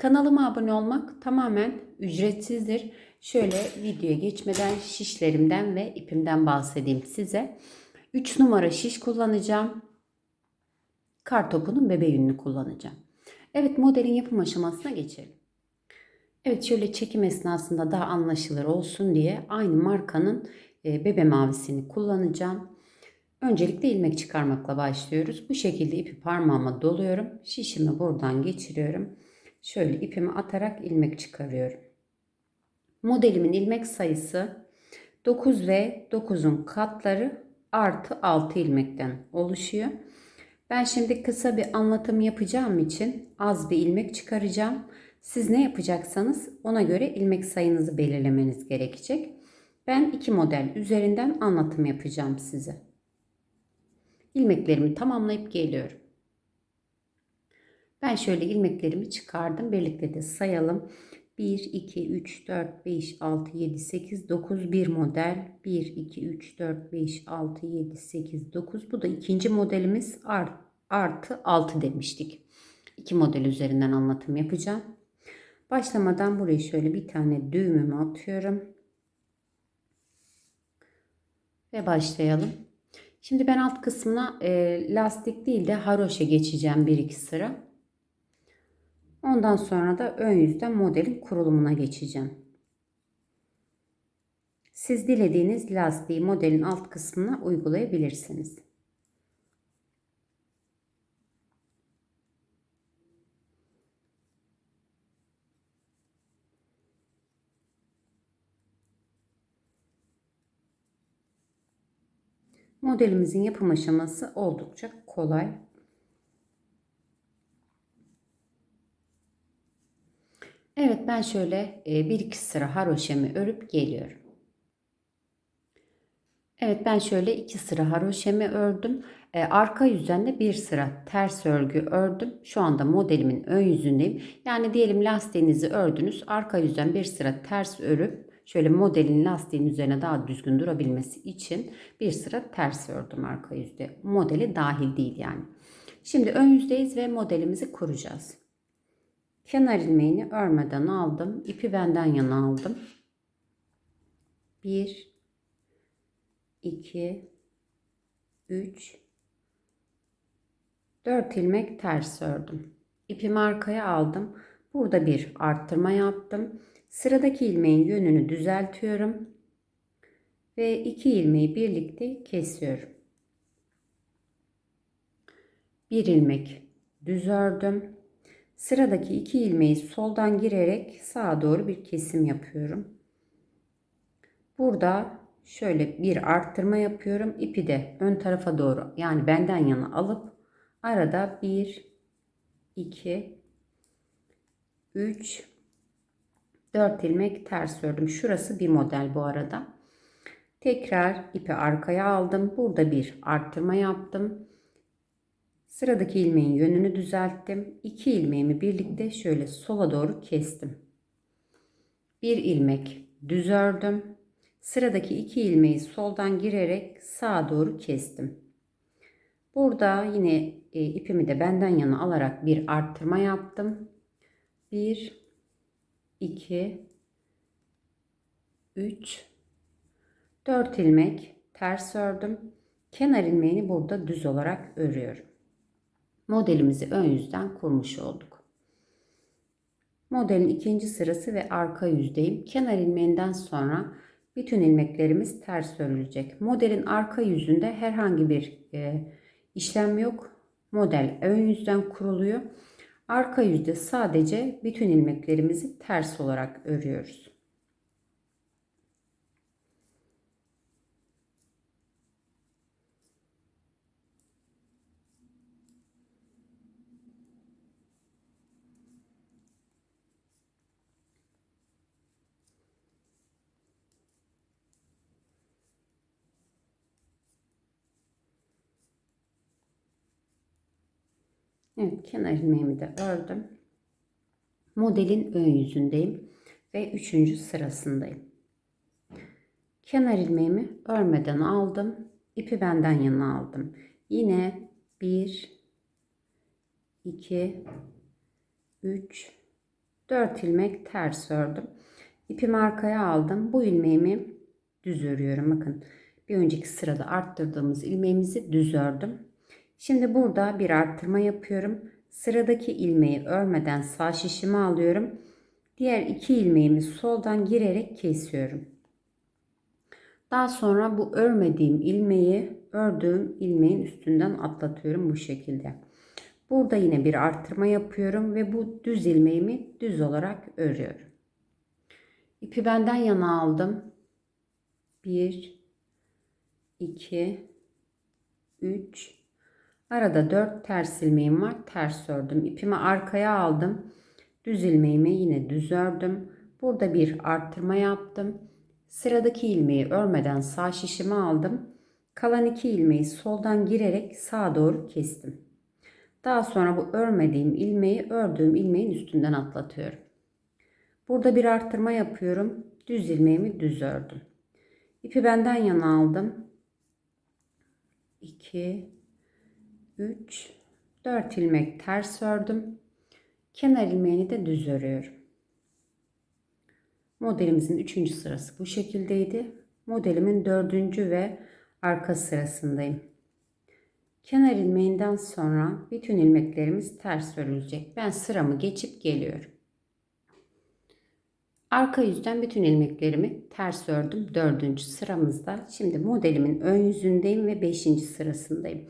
Kanalıma abone olmak tamamen ücretsizdir. Şöyle videoya geçmeden şişlerimden ve ipimden bahsedeyim size. 3 numara şiş kullanacağım. Kartopunun bebe yününü kullanacağım. Evet modelin yapım aşamasına geçelim. Evet şöyle çekim esnasında daha anlaşılır olsun diye aynı markanın e, bebe mavisini kullanacağım. Öncelikle ilmek çıkarmakla başlıyoruz. Bu şekilde ipi parmağıma doluyorum. Şişimi buradan geçiriyorum. Şöyle ipimi atarak ilmek çıkarıyorum. Modelimin ilmek sayısı 9 ve 9'un katları artı 6 ilmekten oluşuyor. Ben şimdi kısa bir anlatım yapacağım için az bir ilmek çıkaracağım. Siz ne yapacaksanız ona göre ilmek sayınızı belirlemeniz gerekecek. Ben iki model üzerinden anlatım yapacağım size. İlmeklerimi tamamlayıp geliyorum. Ben şöyle ilmeklerimi çıkardım. Birlikte de sayalım. 1, 2, 3, 4, 5, 6, 7, 8, 9 bir model. 1, 2, 3, 4, 5, 6, 7, 8, 9. Bu da ikinci modelimiz art, artı 6 demiştik. İki model üzerinden anlatım yapacağım. Başlamadan buraya şöyle bir tane düğümümü atıyorum. Ve başlayalım. Şimdi ben alt kısmına e, lastik değil de haroşa geçeceğim bir iki sıra. Ondan sonra da ön yüzden modelin kurulumuna geçeceğim. Siz dilediğiniz lastiği modelin alt kısmına uygulayabilirsiniz. Modelimizin yapım aşaması oldukça kolay. Evet ben şöyle e, bir iki sıra haroşemi örüp geliyorum. Evet ben şöyle iki sıra haroşemi ördüm. E, arka yüzden de bir sıra ters örgü ördüm. Şu anda modelimin ön yüzündeyim. Yani diyelim lastiğinizi ördünüz. Arka yüzden bir sıra ters örüp şöyle modelin lastiğin üzerine daha düzgün durabilmesi için bir sıra ters ördüm arka yüzde. Modeli dahil değil yani. Şimdi ön yüzdeyiz ve modelimizi kuracağız. Kenar ilmeğini örmeden aldım. İpi benden yana aldım. 1 2 3 4 ilmek ters ördüm. İpimi arkaya aldım. Burada bir arttırma yaptım. Sıradaki ilmeğin yönünü düzeltiyorum. Ve iki ilmeği birlikte kesiyorum. Bir ilmek düz ördüm. Sıradaki iki ilmeği soldan girerek sağa doğru bir kesim yapıyorum. Burada şöyle bir arttırma yapıyorum. İpi de ön tarafa doğru yani benden yana alıp arada 1 2 3 4 ilmek ters ördüm. Şurası bir model bu arada. Tekrar ipi arkaya aldım. Burada bir arttırma yaptım. Sıradaki ilmeğin yönünü düzelttim. İki ilmeğimi birlikte şöyle sola doğru kestim. Bir ilmek düz ördüm. Sıradaki iki ilmeği soldan girerek sağa doğru kestim. Burada yine e, ipimi de benden yana alarak bir arttırma yaptım. 1 2 3 4 ilmek ters ördüm. Kenar ilmeğini burada düz olarak örüyorum modelimizi ön yüzden kurmuş olduk. Modelin ikinci sırası ve arka yüzdeyim. Kenar ilmeğinden sonra bütün ilmeklerimiz ters örülecek. Modelin arka yüzünde herhangi bir e, işlem yok. Model ön yüzden kuruluyor. Arka yüzde sadece bütün ilmeklerimizi ters olarak örüyoruz. Evet kenar ilmeğimi de ördüm. Modelin ön yüzündeyim ve üçüncü sırasındayım. Kenar ilmeğimi örmeden aldım. ipi benden yana aldım. Yine 1 2 3 4 ilmek ters ördüm. İpimi arkaya aldım. Bu ilmeğimi düz örüyorum. Bakın bir önceki sırada arttırdığımız ilmeğimizi düz ördüm. Şimdi burada bir arttırma yapıyorum. Sıradaki ilmeği örmeden sağ şişimi alıyorum. Diğer iki ilmeğimi soldan girerek kesiyorum. Daha sonra bu örmediğim ilmeği ördüğüm ilmeğin üstünden atlatıyorum bu şekilde. Burada yine bir arttırma yapıyorum ve bu düz ilmeğimi düz olarak örüyorum. İpi benden yana aldım. 1 2 3 Arada 4 ters ilmeğim var. Ters ördüm. İpimi arkaya aldım. Düz ilmeğimi yine düz ördüm. Burada bir arttırma yaptım. Sıradaki ilmeği örmeden sağ şişimi aldım. Kalan iki ilmeği soldan girerek sağa doğru kestim. Daha sonra bu örmediğim ilmeği ördüğüm ilmeğin üstünden atlatıyorum. Burada bir arttırma yapıyorum. Düz ilmeğimi düz ördüm. İpi benden yana aldım. 2 3 4 ilmek ters ördüm. Kenar ilmeğini de düz örüyorum. Modelimizin 3. sırası bu şekildeydi. Modelimin 4. ve arka sırasındayım. Kenar ilmeğinden sonra bütün ilmeklerimiz ters örülecek. Ben sıramı geçip geliyorum. Arka yüzden bütün ilmeklerimi ters ördüm. Dördüncü sıramızda. Şimdi modelimin ön yüzündeyim ve beşinci sırasındayım.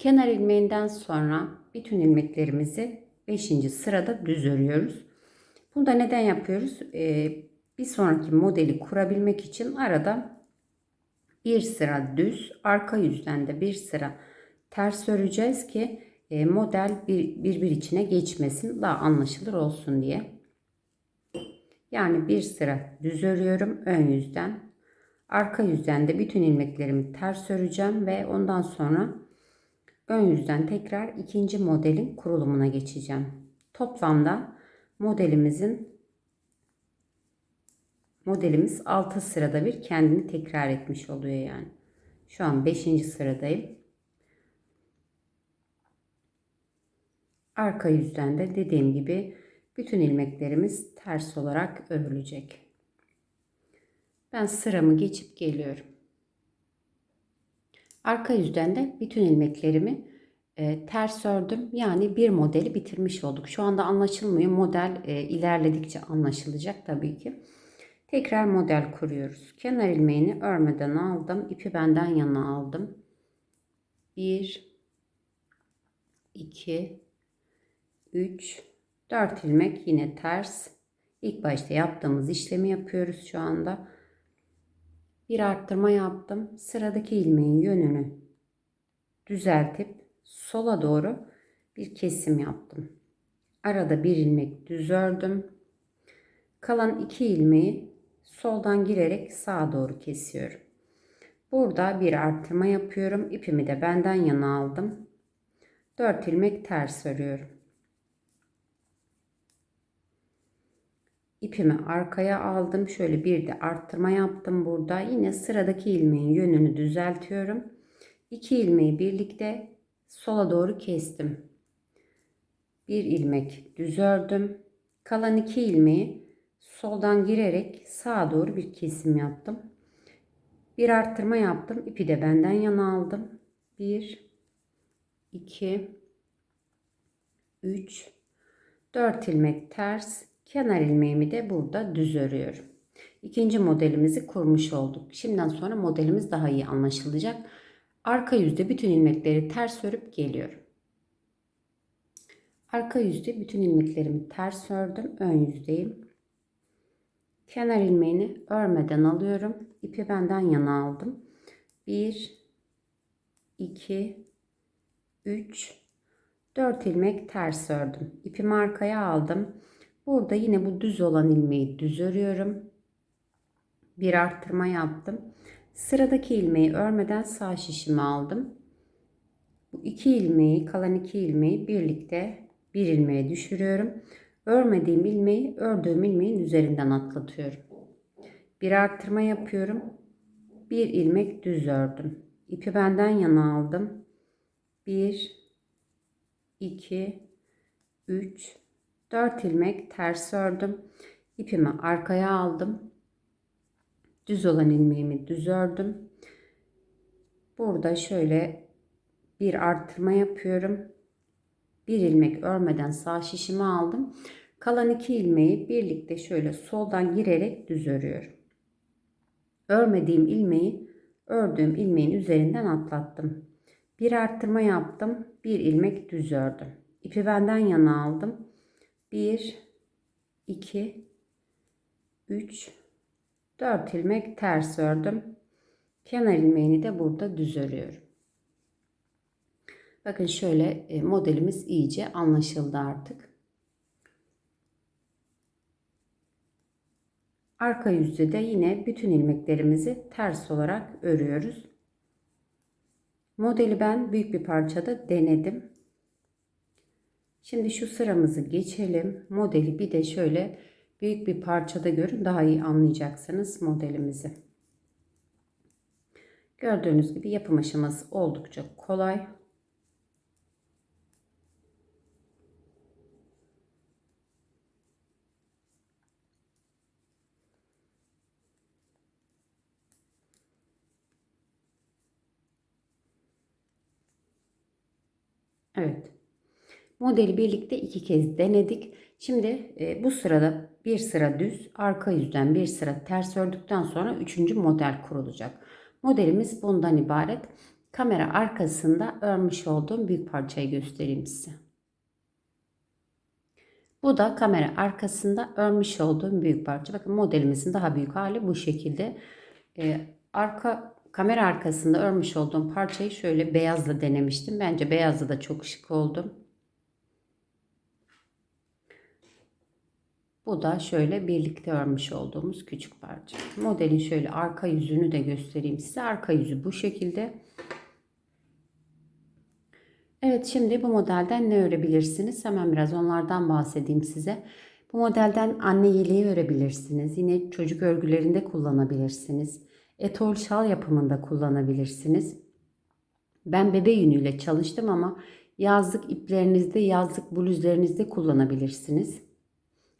Kenar ilmeğinden sonra bütün ilmeklerimizi beşinci sırada düz örüyoruz. Bunu da neden yapıyoruz? Ee, bir sonraki modeli kurabilmek için arada bir sıra düz, arka yüzden de bir sıra ters öreceğiz ki e, model bir, birbir içine geçmesin, daha anlaşılır olsun diye. Yani bir sıra düz örüyorum ön yüzden. Arka yüzden de bütün ilmeklerimi ters öreceğim ve ondan sonra ön yüzden tekrar ikinci modelin kurulumuna geçeceğim. Toplamda modelimizin modelimiz 6 sırada bir kendini tekrar etmiş oluyor yani. Şu an 5. sıradayım. Arka yüzden de dediğim gibi bütün ilmeklerimiz ters olarak örülecek. Ben sıramı geçip geliyorum. Arka yüzden de bütün ilmeklerimi e, ters ördüm. Yani bir modeli bitirmiş olduk. Şu anda anlaşılmıyor. Model e, ilerledikçe anlaşılacak tabii ki. Tekrar model kuruyoruz. Kenar ilmeğini örmeden aldım. İpi benden yana aldım. 1 2 3 4 ilmek yine ters. İlk başta yaptığımız işlemi yapıyoruz şu anda. Bir arttırma yaptım. Sıradaki ilmeğin yönünü düzeltip sola doğru bir kesim yaptım. Arada bir ilmek düz ördüm. Kalan iki ilmeği soldan girerek sağa doğru kesiyorum. Burada bir arttırma yapıyorum. İpimi de benden yana aldım. 4 ilmek ters örüyorum. İpimi arkaya aldım. Şöyle bir de arttırma yaptım burada. Yine sıradaki ilmeğin yönünü düzeltiyorum. İki ilmeği birlikte sola doğru kestim. Bir ilmek düz ördüm. Kalan iki ilmeği soldan girerek sağa doğru bir kesim yaptım. Bir arttırma yaptım. İpi de benden yana aldım. 1 2 3 4 ilmek ters Kenar ilmeğimi de burada düz örüyorum. İkinci modelimizi kurmuş olduk. Şimdiden sonra modelimiz daha iyi anlaşılacak. Arka yüzde bütün ilmekleri ters örüp geliyorum. Arka yüzde bütün ilmeklerimi ters ördüm. Ön yüzdeyim. Kenar ilmeğini örmeden alıyorum. İpi benden yana aldım. 1 2 3 4 ilmek ters ördüm. İpimi arkaya aldım. Burada yine bu düz olan ilmeği düz örüyorum. Bir arttırma yaptım. Sıradaki ilmeği örmeden sağ şişimi aldım. Bu iki ilmeği, kalan iki ilmeği birlikte bir ilmeğe düşürüyorum. Örmediğim ilmeği ördüğüm ilmeğin üzerinden atlatıyorum. Bir arttırma yapıyorum. Bir ilmek düz ördüm. İpi benden yana aldım. 1 2 3 4 ilmek ters ördüm. İpimi arkaya aldım. Düz olan ilmeğimi düz ördüm. Burada şöyle bir arttırma yapıyorum. Bir ilmek örmeden sağ şişimi aldım. Kalan iki ilmeği birlikte şöyle soldan girerek düz örüyorum. Örmediğim ilmeği ördüğüm ilmeğin üzerinden atlattım. Bir arttırma yaptım. Bir ilmek düz ördüm. İpi benden yana aldım. 1 2 3 4 ilmek ters ördüm. Kenar ilmeğini de burada düz örüyorum. Bakın şöyle e, modelimiz iyice anlaşıldı artık. Arka yüzde de yine bütün ilmeklerimizi ters olarak örüyoruz. Modeli ben büyük bir parçada denedim. Şimdi şu sıramızı geçelim. Modeli bir de şöyle büyük bir parçada görün daha iyi anlayacaksınız modelimizi. Gördüğünüz gibi yapım aşaması oldukça kolay. Evet. Modeli birlikte iki kez denedik. Şimdi e, bu sırada bir sıra düz, arka yüzden bir sıra ters ördükten sonra üçüncü model kurulacak. Modelimiz bundan ibaret. Kamera arkasında örmüş olduğum büyük parçayı göstereyim size. Bu da kamera arkasında örmüş olduğum büyük parça. Bakın modelimizin daha büyük hali bu şekilde. Ee, arka kamera arkasında örmüş olduğum parçayı şöyle beyazla denemiştim. Bence beyazla da çok şık oldu. Bu da şöyle birlikte örmüş olduğumuz küçük parça. Modelin şöyle arka yüzünü de göstereyim size. Arka yüzü bu şekilde. Evet şimdi bu modelden ne örebilirsiniz? Hemen biraz onlardan bahsedeyim size. Bu modelden anne yeleği örebilirsiniz. Yine çocuk örgülerinde kullanabilirsiniz. Etol şal yapımında kullanabilirsiniz. Ben bebe yünüyle çalıştım ama yazlık iplerinizde, yazlık bluzlerinizde kullanabilirsiniz.